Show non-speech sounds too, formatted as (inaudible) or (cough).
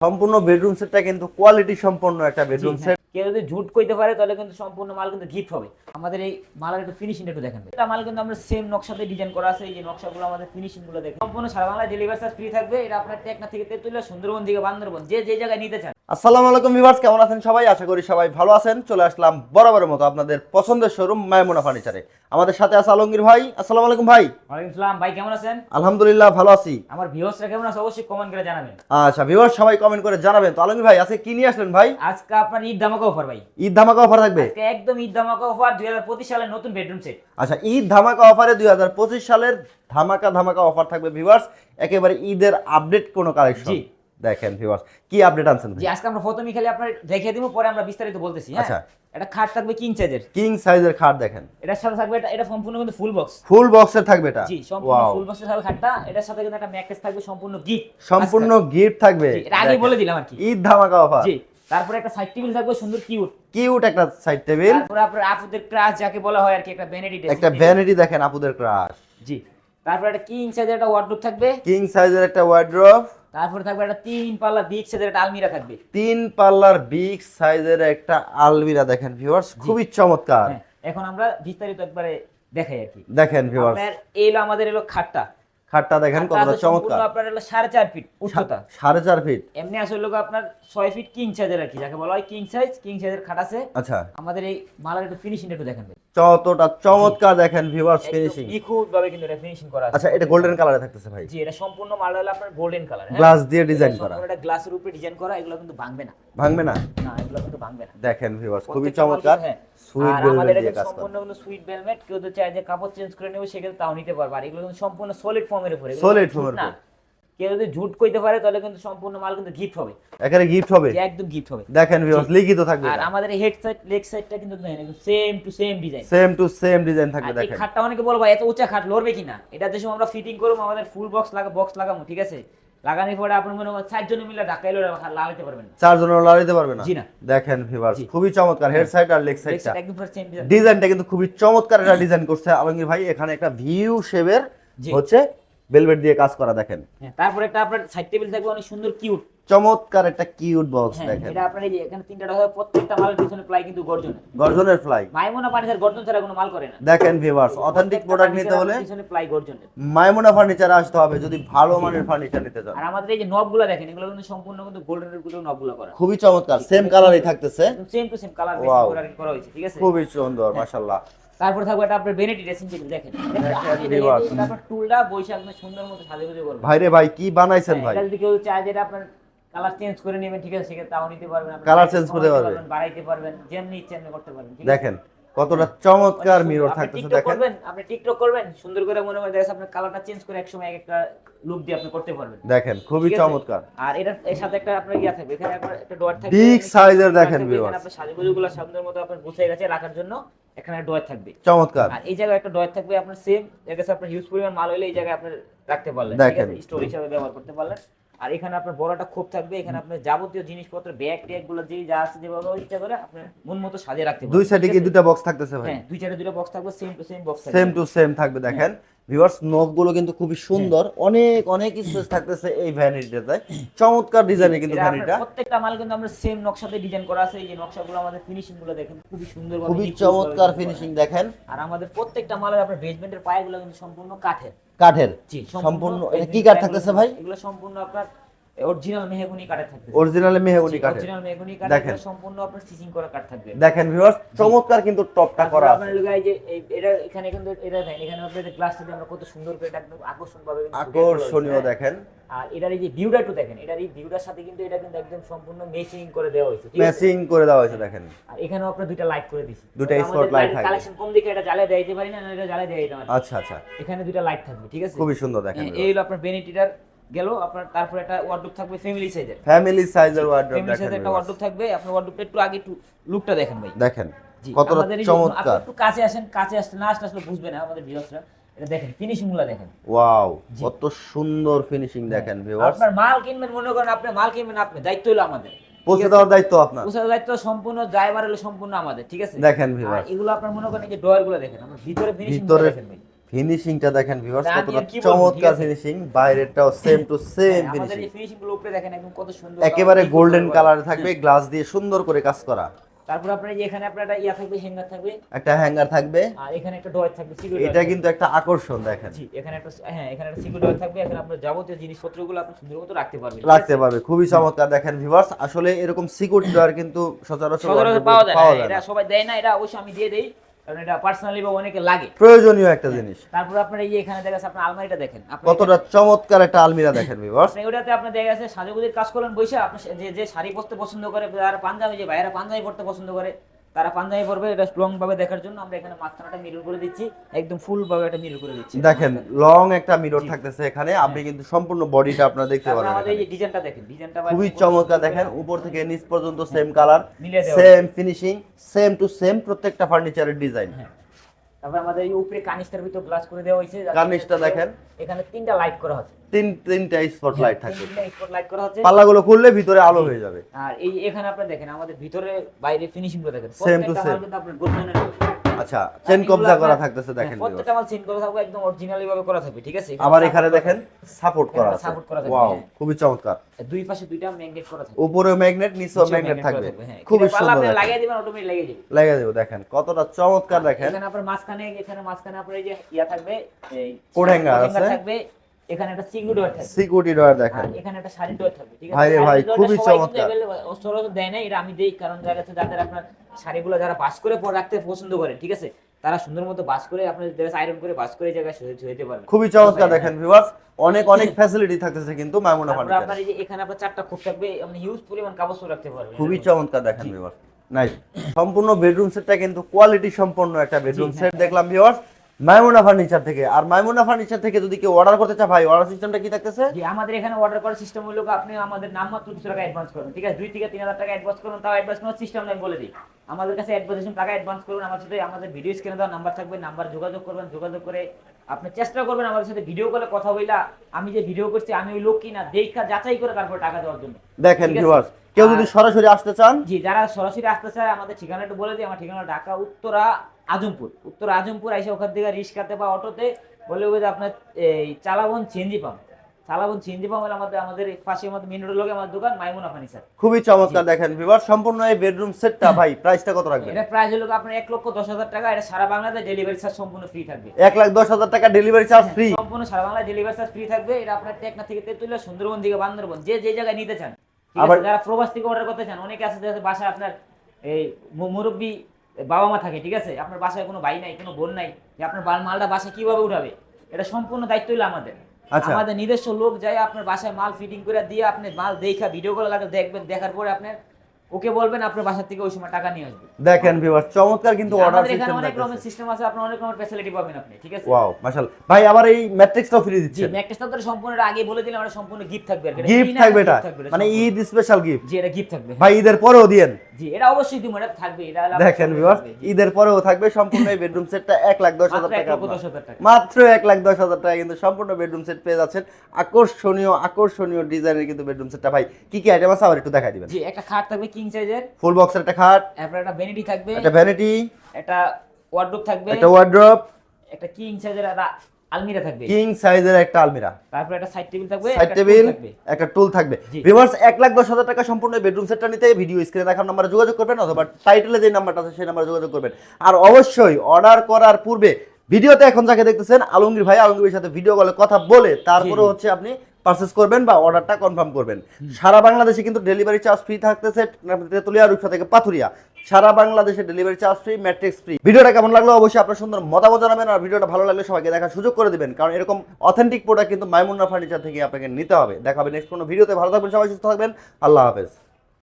সম্পূর্ণ বেডরুম সেটটা কিন্তু কোয়ালিটি সম্পন্ন একটা বেডরুম সেট হ্যাঁ। কেউ যদি ঝুট কইতে পারে তাহলে কিন্তু সম্পূর্ণ মাল কিন্তু গিফট হবে। আমাদের এই মালের একটু ফিনিশিং একটু দেখেন এটা মাল কিন্তু আমরা সেম নকশাতে ডিজাইন করা আছে এই যে নকশাগুলো আমাদের ফিনিশিংগুলো দেখেন। সম্পূর্ণ সারা বাংলা ডেলিভারি চার্জ ফ্রি থাকবে। এটা আপনার টেকনা থেকে তেতুলিয়া সুন্দরবন থেকে বান্দরবন যে যে জায়গায় নিতে চান। আসসালামু আলাইকুম ভিউয়ার্স কেমন আছেন সবাই? আশা করি সবাই ভালো আছেন। চলে আসলাম বরাবরের মতো আপনাদের পছন্দের শোরুম মায়মুনা ফার্নিচারে আমাদের সাথে আছে আলমগীর ভাই। আসসালামু আলাইকুম ভাই। ওয়ালাইকুম সালাম। ভাই কেমন আছেন? আলহামদুলিল্লাহ ভালো আছি। আমার ভিউয়ার্সরা কেমন আছে? অবশ্যই কমেন্ট করে জানাবেন। আচ্ছা ভিউয়ার্স সবাই কমেন্ট করে জানাবেন। তো আলমগীর ভাই আজকে কি নিয়ে আসলেন ভাই? আজকে আপনার ঈদ ধামাকা অফার ভাই। ঈদ ধামাকা অফার থাকবে? আজকে একদম ঈদ ধামাকা অফার দুই হাজার পঁচিশ সালের নতুন বেডরুম সেট আচ্ছা ঈদ ধামাকা অফারে দুই হাজার পঁচিশ সালের ধামাকা ধামাকা অফার থাকবে ভিউয়ার্স একেবারে ঈদের আপডেট কোনো কালেকশন জি। দেখেন ভিউয়ার্স কি আপডেট আনছেন যে আজকে আমরা প্রথমেই খালি আপনার দেখিয়ে দিব পরে আমরা বিস্তারিত বলতেছি হ্যাঁ? আচ্ছা। এটা খাট থাকবে কিং সাইজের কিং সাইজের খাট দেখেন। এটার সাথে থাকবে এটা এটা সম্পূর্ণ কিন্তু ফুল বক্স ফুল বক্সের থাকবে এটা? জি সম্পূর্ণ ফুল বক্সের থাকবে খাটটা এটার সাথে কিন্তু একটা ম্যাট্রেস থাকবে সম্পূর্ণ গিফট সম্পূর্ণ গিফট থাকবে। এটা আগে বলে দিলাম আর কি। ঈদ ধামাকা অফার জি তারপরে একটা সাইড টেবিল থাকবে সুন্দর কিউট কিউট একটা সাইড টেবিল তারপরে আপনার আপুদের ক্রাশ যাকে বলা হয় আর কি একটা ভ্যানিটি একটা ভ্যানিটি দেখেন আপুদের ক্রাশ জি তারপরে একটা কিং সাইজের একটা ওয়ার্ডরোব থাকবে। কিং সাইজের একটা ওয়ার্ড্রপ তারপরে থাকবে একটা তিন পাল্লা বিগ সাইজের একটা আলমিরা থাকবে। তিন পাল্লার বিগ সাইজের একটা আলমিরা দেখেন ভিউয়ার্স খুবই চমৎকার। হ্যাঁ এখন আমরা বিস্তারিত একবারে দেখাই আর কি। দেখেন ভিউয়ার্স এই হলো আমাদের এলো খাটটা। খাটটা দেখেন কতটা চমৎকার। আপনার হলো সাড়ে চার ফিট উচ্চতা। সাড়ে চার ফিট এমনি আসলে লোক আপনার ছয় ফিট কিং সাইজের আর কি যাকে বলা হয় কিং সাইজ কিং সাইজের খাট আছে। আচ্ছা। আমাদের এই মালার একটু ফিনিশিং একটু দেখেন ভাই। কতটা চমৎকার দেখেন ভিউয়ার্স ফিনিশিং নিখুঁত ভাবে কিন্তু এটা ফিনিশিং করা আছে। আচ্ছা এটা গোল্ডেন কালারে থাকতেছে ভাই। জি এটা সম্পূর্ণ মাল হলো আপনার গোল্ডেন কালার গ্লাস দিয়ে ডিজাইন করা। এটা গ্লাসের উপরে ডিজাইন করা এগুলো কিন্তু ভাঙবে না। ভাঙবে না? না এগুলো কিন্তু ভাঙবে না। দেখেন ভিউয়ার্স খুবই চমৎকার। হ্যাঁ। সুইট ভেলভেট দিয়ে কাজ সম্পূর্ণ কিন্তু সুইট ভেলভেট কেউ যদি চায় যে কাপড় চেঞ্জ করে নেবে সেক্ষেত্রে তাও নিতে পারবে। আর এগুলো কিন্তু সম্পূর্ণ সলিড ফর্মের উপরে। ঝুট না। উপরে। কেউ যদি ঝুট কইতে পারে তাহলে কিন্তু সম্পূর্ণ মাল কিন্তু গিফট হবে। এখানে গিফট হবে? একদম গিফট হবে। দেখেন ভিউয়ার্স লিখিত থাকবে আর আমাদের হেড সাইড লেগ সাইডটা কিন্তু same to same design same to same design থাকবে দেখেন। খাটটা অনেকে বলব এত উঁচা খাট লড়বে কিনা? এটা যে সময় আমরা ফিটিং করব আমাদের ফুল বক্স লাগা বক্স লাগাবো ঠিক আছে? লাগানোর পরে আপনার মনে হয় চারজন মিলে ঢাকাইলো লাগাইতে পারবেন না। চারজন লড়াইতে পারবে না? জি না। দেখেন ভিউয়ার্স খুবই চমৎকার হেড সাইড আর লেগ সাইডটা ডিজাইনটা কিন্তু খুবই চমৎকার একটা ডিজাইন করছে আলমগীর ভাই এখানে একটা ভিউ শেপের জি। হচ্ছে ভেলভেট দিয়ে কাজ করা দেখেন। হ্যাঁ তারপরে একটা আপনার সাইড টেবিল থাকবে অনেক সুন্দর কিউট চমৎকার একটা কিউট বক্স হ্যাঁ দেখেন। এটা আপনার এই যে এখানে তিনটা হবে প্রত্যেকটা মালের পিছনে প্লাই কিন্তু গর্জন। গর্জনের ফ্লাই মাইমোনা পানিসের গর্জন ছাড়া কোনো মাল করে না। দেখেন ভিউয়ার্স অথেন্টিক প্রোডাক্ট নিতে হলে পিছনে প্লাই গর্জনের মাইমুনা ফার্নিচারে আসতে হবে যদি ভালো মানের ফার্নিচার নিতে চান। আর আমাদের এই যে নবগুলো দেখেন এগুলো কিন্তু সম্পূর্ণ কিন্তু গোল্ডেনেরগুলো নবগুলো করা। খুবই চমৎকার সেম কালারই থাকতেছে। Same to same colour Wow. করা হয়েছে ঠিক আছে? খুবই সুন্দর মাশাআল্লাহ। তারপরে থাকবে এটা আপনার বেনেটি ড্রেসিং টেবিল দেখেন। তারপর টুলটা বৈশাখ সুন্দর মতো সাজে গুজে করবেন ভাইরে ভাই কি বানাইছেন ভাই? এটা যদি কেউ চায় যে এটা আপনার কালার চেঞ্জ করে নেবেন ঠিক আছে সেক্ষেত্রে তাও নিতে পারবেন আপনি size change করতে পারবেন, বাড়াইতে পারবেন যেমনি ইচ্ছে এমনি করতে পারবেন দেখেন কতটা চমৎকার মিরর সুন্দর। আপনি থাকতেছে দেখেন। করবেন আপনি টিকটক করবেন সুন্দর করে মনে হয় দেখেন আপনার কালারটা চেঞ্জ করে একসময় এক একটা লুক দিয়ে আপনি করতে পারবেন। দেখেন খুবই চমৎকার। আর এটা এর সাথে একটা আপনার ইয়া থাকবে এখানে আপনার একটা ডোয়ার থাকবে size এর দেখেন। এখানে আপনার সাজুগুজুগুলো সামনের মতো আপনার গুছিয়ে গেছে রাখার জন্য। এখানে ডয়ার থাকবে। চমৎকার। আর এই জায়গায় একটা ডয়ার থাকবে আপনার সেম এর কাছে আপনার হিউজ পরিমাণ মাল হইলে এই জায়গায় আপনার রাখতে পারলেন। ঠিক। আছে? স্টোর হিসাবে ব্যবহার করতে পারলেন। আর এখানে আপনার বড়টা খোপ থাকবে এখানে আপনার যাবতীয় জিনিসপত্র ব্যাগ ট্যাগগুলো যেই যা আছে যেভাবে ইচ্ছা করে আপনার মন মতো সাজিয়ে রাখতে পারবেন। দুই সাইডে কি দুটো বক্স থাকতেছে ভাই? হ্যাঁ দুই সাইডে দুটো বক্স থাকবে সেম টু সেম বক্স থাকবে। সেম টু সেম থাকবে দেখেন। ভিউয়ার্স নখগুলো কিন্তু খুবই সুন্দর। অনেক অনেক স্পেস থাকতেছে এই ভ্যানিটিতে চমৎকার ডিজাইনের কিন্তু ভ্যানিটা প্রত্যেকটা মাল কিন্তু আমরা সেম নকশাতে ডিজাইন করা আছে। এই যে নকশাগুলো আমাদের ফিনিশিংগুলো দেখেন খুবই সুন্দর খুবই চমৎকার ফিনিশিং দেখেন। আর আমাদের প্রত্যেকটা মালের আপনার বেসমেন্টের পায়গুলো কিন্তু সম্পূর্ণ কাঠের। কাঠের? সম্পূর্ণ এটা কি কাঠ থাকতেছে ভাই? এগুলো সম্পূর্ণ আপনার অরিজিনাল মেহগনি থাকবে অরিজিনাল মেহগনি অরিজিনাল মেহগনি কাঠ দেখেন। সম্পূর্ণ আপনার সিজিং করা থাকবে। দেখেন ভিউয়ার্স চমৎকার কিন্তু টপটা করা আছে। এই যে এটা এখানে কিন্তু এটা দেখেন এখানে দিয়ে আমরা কত সুন্দর করে এটা একদম আকর্ষণ ভাবে আকর্ষণীয় দেখেন। আর এটার এই যে ভিউটা একটু দেখেন এটার এই ভিউটার সাথে কিন্তু এটা কিন্তু একদম সম্পূর্ণ মেচিং করে দেওয়া হয়েছে? ম্যাচিং করে দেওয়া হয়েছে দেখেন। আর এখানেও আপনার দুইটা লাইট করে দিছি দুইটা spotlight থাকবে। কালেকশন কম দিকে এটা জ্বালিয়ে দিতে পারি না এটা জ্বালিয়ে পারি আচ্ছা আচ্ছা। এখানে দুইটা লাইট থাকবে ঠিক আছে? খুবই সুন্দর দেখেন এই হলো আপনার বেনিটিটার গেল আপনার তারপর একটা ওয়ার্ডরোব থাকবে ফ্যামিলি সাইজের ফ্যামিলি সাইজের ওয়ার্ড্রপ ফ্যামিলি সাইজের একটা ওয়ার্ডরোব থাকবে আপনার ওয়ার্ডরোবটা একটু আগে একটু লুকটা দেখেন ভাই। দেখেন কতটা চমৎকার। একটু কাছে আসেন কাছে আসতে না আসলে আসলে বুঝবে না আমাদের ভিউয়ার্সরা এটা দেখেন ফিনিশিংগুলো দেখেন ওয়াও কত সুন্দর ফিনিশিং দেখেন ভিউয়ার্স আপনার মাল কিনবেন মনে করেন আপনি মাল কিনবেন আপনি দায়িত্ব হলো আমাদের। পৌঁছে দেওয়ার দায়িত্ব আপনার। পোষার দায়িত্ব সম্পূর্ণ ড্রাইভার হলো সম্পূর্ণ আমাদের ঠিক আছে? দেখেন ভিউয়ার্স এগুলো আপনার মনে করেন যে ডয়ারগুলো দেখেন আপনার ভিতরে ফিনিশিং ভিতরে দেখেন ভাই। ফিনিশিংটা দেখেন ভিউয়ার্স কতটা চমৎকার ফিনিশিং বাইরেরটাও সেম টু সেম ফিনিশিং এই ফিনিশিংগুলো উপরে দেখেন একদম কত সুন্দর একেবারে গোল্ডেন কালারে থাকবে গ্লাস দিয়ে সুন্দর করে কাজ করা। তারপর আপনার যে এখানে আপনার একটা ইয়া থাকবে হ্যাঙ্গার থাকবে। একটা হ্যাঙ্গার থাকবে। আর এখানে একটা ডয়ার থাকবে সিকিউরিটি এটা কিন্তু একটা আকর্ষণ দেখেন। জি এখানে একটা হ্যাঁ এখানে একটা সিকিউরিটি ডয়ার থাকবে। এখানে আপনার যাবতীয় জিনিসপত্রগুলো আপনি সুন্দর মতো রাখতে পারবেন রাখতে পারবে খুবই চমৎকার। দেখেন ভিউয়ার্স আসলে এরকম সিকিউরিটি ডোর কিন্তু সচরাচর পাওয়া যায় না এটা সবাই দেয় না এটা অবশ্যই আমি দিয়ে দেই। কারণ এটা পার্সোনালি বা অনেকে লাগে। প্রয়োজনীয় একটা জিনিস। তারপর আপনার এই এখানে দেখা আপনার আলমারিটা দেখেন। আপনি কতটা চমৎকার একটা আলমিরা দেখেন ভিউয়ার্স আপনি ওটাতে আপনার দেখা গেছে সাজুগুজির কাজ করলেন বসে আপনি যে যে শাড়ি পরতে পছন্দ করে যারা পাঞ্জাবি যে ভাইয়েরা পাঞ্জাবি পরতে পছন্দ করে তারা পাঞ্জাবি পরবে এটা স্ট্রং ভাবে দেখার জন্য আমরা এখানে মাঝখানটা মিরর করে দিচ্ছি একদম ফুল ভাবে একটা মিরর করে দিচ্ছি। দেখেন লং একটা মিরর থাকতেছে এখানে আপনি কিন্তু সম্পূর্ণ বডিটা আপনারা দেখতে পারবেন আমাদের এই ডিজাইনটা দেখেন ডিজাইনটা খুবই চমৎকার দেখেন উপর থেকে নিচ পর্যন্ত same colour same finishing same to same প্রত্যেকটা ফার্নিচারের ডিজাইন হ্যাঁ। তারপর আমাদের এই উপরে কানিস্টার ভিতর গ্লাস করে দেওয়া হয়েছে কানিস্টার দেখেন। এখানে তিনটা লাইট করা হচ্ছে। তিন তিনটা স্পট লাইট থাকবে। তিনটা স্পট লাইট করা হচ্ছে। পাল্লাগুলো খুললে ভিতরে আলো হয়ে যাবে। আর এই এখানে আপনি দেখেন আমাদের ভিতরে বাইরে ফিনিশিংগুলো দেখেন। সেম টু সেম আপনার গোল্ডেনের আচ্ছা চেন কবজা করা থাকতেছে দেখেন হ্যাঁ, প্রত্যেকটা মাল চেন কবজা থাকবে একদম অরিজিনালি ভাবে করা থাকবে ঠিক আছে? আবার এখানে দেখেন সাপোর্ট করা আছে। সাপোর্ট করা থাকবে, ওয়াও হ্যাঁ। খুবই চমৎকার। দুই পাশে দুইটা ম্যাগনেট করা থাকবে। উপরেও ম্যাগনেট নিচেও ম্যাগনেট থাকবে। হ্যাঁ। খুবই সুন্দর আপনি লাগিয়ে দিবেন অটোমেটিক লাগিয়ে যাবে লাগিয়ে দেবো দেখেন। কতটা চমৎকার দেখেন। এখানে আপনার মাঝখানে এখানে মাঝখানে আপনার এই যে ইয়া থাকবে এই কোড হ্যাঙ্গার আছে। থাকবে এখানে একটা সিঙ্গুল ডোর থাকবে। সিকিউরিটি দেখেন এখানে একটা শাড়ি থাকবে ঠিক আছে? ভাই ভাই, খুবই চমৎকার। সচরাচর দেয় না এটা আমি দেই কারণ দেখা যাচ্ছে যাদের আপনার শাড়িগুলো যারা বাস করে পরে রাখতে পছন্দ করে ঠিক আছে? তারা সুন্দর মতো বাস করে আপনার আয়রন করে বাস করে জায়গায় পারবে। খুবই চমৎকার দেখেন ভিউয়ার্স অনেক অনেক (laughs) ফ্যাসিলিটি থাকতেছে কিন্তু মাইমুনা ফার্নিচার আপনার এই যে এখানে আপনার চারটা খোপ থাকবে আপনি হিউজ পরিমাণ কাগজ রাখতে পারবেন খুবই চমৎকার দেখেন ভিউয়ার্স নাইস সম্পূর্ণ বেডরুম সেটটা কিন্তু কোয়ালিটি সম্পন্ন একটা বেডরুম সেট দেখলাম ভিউয়ার্স মাইমুনা ফার্নিচার থেকে। আর মাইমুনা ফার্নিচার থেকে যদি কেউ অর্ডার করতে চায় ভাই অর্ডার সিস্টেমটা কি থাকতেছে? জি আমাদের এখানে অর্ডার করার সিস্টেম হলো আপনি আমাদের নাম মাত্র কিছু টাকা অ্যাডভান্স করবেন ঠিক আছে? দুই থেকে তিন হাজার টাকা অ্যাডভান্স করুন তাও অ্যাডভান্স করার সিস্টেম আমি বলে দিই। আমাদের কাছে অ্যাডভান্স টাকা অ্যাডভান্স করুন আমার সাথে আমাদের ভিডিও স্ক্রিনে দেওয়া নাম্বার থাকবে নাম্বার যোগাযোগ করবেন যোগাযোগ করে আপনি চেষ্টা করবেন আমাদের সাথে ভিডিও কলে কথা বইলা আমি যে ভিডিও করছি আমি ওই লোক কিনা দেখা যাচাই করে তারপর টাকা দেওয়ার জন্য। দেখেন ভিউয়ার্স কেউ যদি সরাসরি আসতে চান? জি যারা সরাসরি আসতে চায় আমাদের ঠিকানাটা বলে দিই। আমার ঠিকানা ঢাকা উত্তরা আজমপুর। উত্তরা আজমপুর এসে ওখান থেকে রিক্সাতে বা অটোতে বলে যে আপনার এই Chalaban CNG pump Chalaban CNG pump হলো আমাদের আমাদের পাশে আমাদের মেন রোডের লোকে আমার দোকান মাইমুনা ফার্নিচার খুবই চমৎকার দেখেন ভিউয়ার্স সম্পূর্ণ এই বেডরুম সেটটা ভাই প্রাইসটা কত রাখবেন? এটা প্রাইস হলো আপনার এক লক্ষ দশ হাজার টাকা। এটা সারা বাংলাদেশ ডেলিভারি চার্জ সম্পূর্ণ ফ্রি থাকবে। এক লাখ দশ হাজার টাকা ডেলিভারি চার্জ ফ্রি সম্পূর্ণ সারা বাংলায় ডেলিভারি চার্জ ফ্রি থাকবে। এটা আপনার টেকনা থেকে তেতুলিয়া সুন্দরবন থেকে বান্দরবন যে যে জায়গায় নিতে চান। আবার- যারা প্রবাস থেকে অর্ডার করতে চান অনেকে আছে যাদের বাসায় আপনার এই মুরব্বী বাবা মা থাকে ঠিক আছে? আপনার বাসায় কোনো ভাই নাই কোনো বোন নাই যে আপনার মালটা বাসায় কীভাবে উঠাবে? এটা সম্পূর্ণ দায়িত্ব হলো আমাদের। আচ্ছা। আমাদের নিজস্ব লোক যায় আপনার বাসায় মাল ফিটিং করে দিয়ে আপনি মাল দেখা ভিডিও করে লাগে দেখবেন দেখার পরে আপনার ওকে বলবেন আপনার বাসা থেকে ওই সময় টাকা নিয়ে আসবে। দেখেন ভিউয়ার্স চমৎকার কিন্তু অর্ডার আমাদের এখানে অনেক রকমের সিস্টেম আছে আপনার অনেক রকমের ফ্যাসিলিটি পাবেন আপনি ঠিক আছে? ওয়াও মাশাল ভাই আবার এই ম্যাট্রিক্সটাও ফ্রি জি দিচ্ছেন ম্যাকটেস তো সম্পূর্ণ আগে বলে দিলাম এটা সম্পূর্ণ গিফট থাকবে আর গিফট থাকবে এটা। মানে ঈদ স্পেশাল গিফট জি এটা গিফট থাকবে। ভাই ঈদের পরেও দিয়েন। জি এটা অবশ্যই দিব এটা থাকবে এটা দেখেন ভিউয়ার্স ঈদের পরেও থাকবে সম্পূর্ণ এই বেডরুম সেটটা এক লাখ দশ হাজার মাত্র এক টাকা মাত্র এক লাখ দশ হাজার টাকা কিন্তু সম্পূর্ণ বেডরুম সেট পেয়ে যাচ্ছেন। আকর্ষণীয় আকর্ষণীয় ডিজাইনের কিন্তু বেডরুম সেটটা ভাই কি কি আইটেম আছে? আবার একটু দেখাই দিবেন। জি একটা খাট থাকবে কিং সাইজের ফুল বক্সের একটা খাট। তারপর একটা ভ্যানিটি থাকবে। একটা ভ্যানিটি একটা ওয়ার্ডরোব থাকবে। একটা ওয়ার্ড্রপ একটা কিং সাইজের একটা আলমিরা থাকবে। কিং সাইজের একটা আলমিরা। তারপর একটা সাইড টেবিল থাকবে সাইড টেবিল থাকবে। একটা টুল থাকবে। ভিউয়ার্স এক লাখ দশ হাজার টাকা সম্পূর্ণ বেডরুম সেটটা নিতে ভিডিও স্ক্রিনে দেখার নম্বরে যোগাযোগ করবেন অথবা টাইটেলে যে নাম্বারটা আছে সেই নাম্বারে যোগাযোগ করবেন। আর অবশ্যই অর্ডার করার পূর্বে ভিডিওতে এখন যাকে দেখতেছেন আলমগীর ভাই আলমগীরের সাথে ভিডিও কলে কথা বলে তারপরে হচ্ছে আপনি পারচেস করবেন বা অর্ডারটা কনফার্ম করবেন। সারা বাংলাদেশে কিন্তু ডেলিভারি চার্জ ফ্রি থাকতেছে তেতুলিয়া রূপসা থেকে পাথুরিয়া। সারা বাংলাদেশে delivery charge free matrix free ভিডিওটা কেমন লাগল অবশ্যই আপনার সুন্দর মতামত জানাবেন আর ভিডিওটা ভালো লাগলে সবাইকে দেখার সুযোগ করে দেবেন কারণ এরকম অথেন্টিক প্রোডাক্ট কিন্তু মাইমুন্না ফার্নিচার থেকে আপনাকে নিতে হবে। দেখাবেন নেক্সট কোনো ভিডিওতে। ভালো থাকবেন সবাই সুস্থ থাকবেন। আল্লাহ হাফেজ।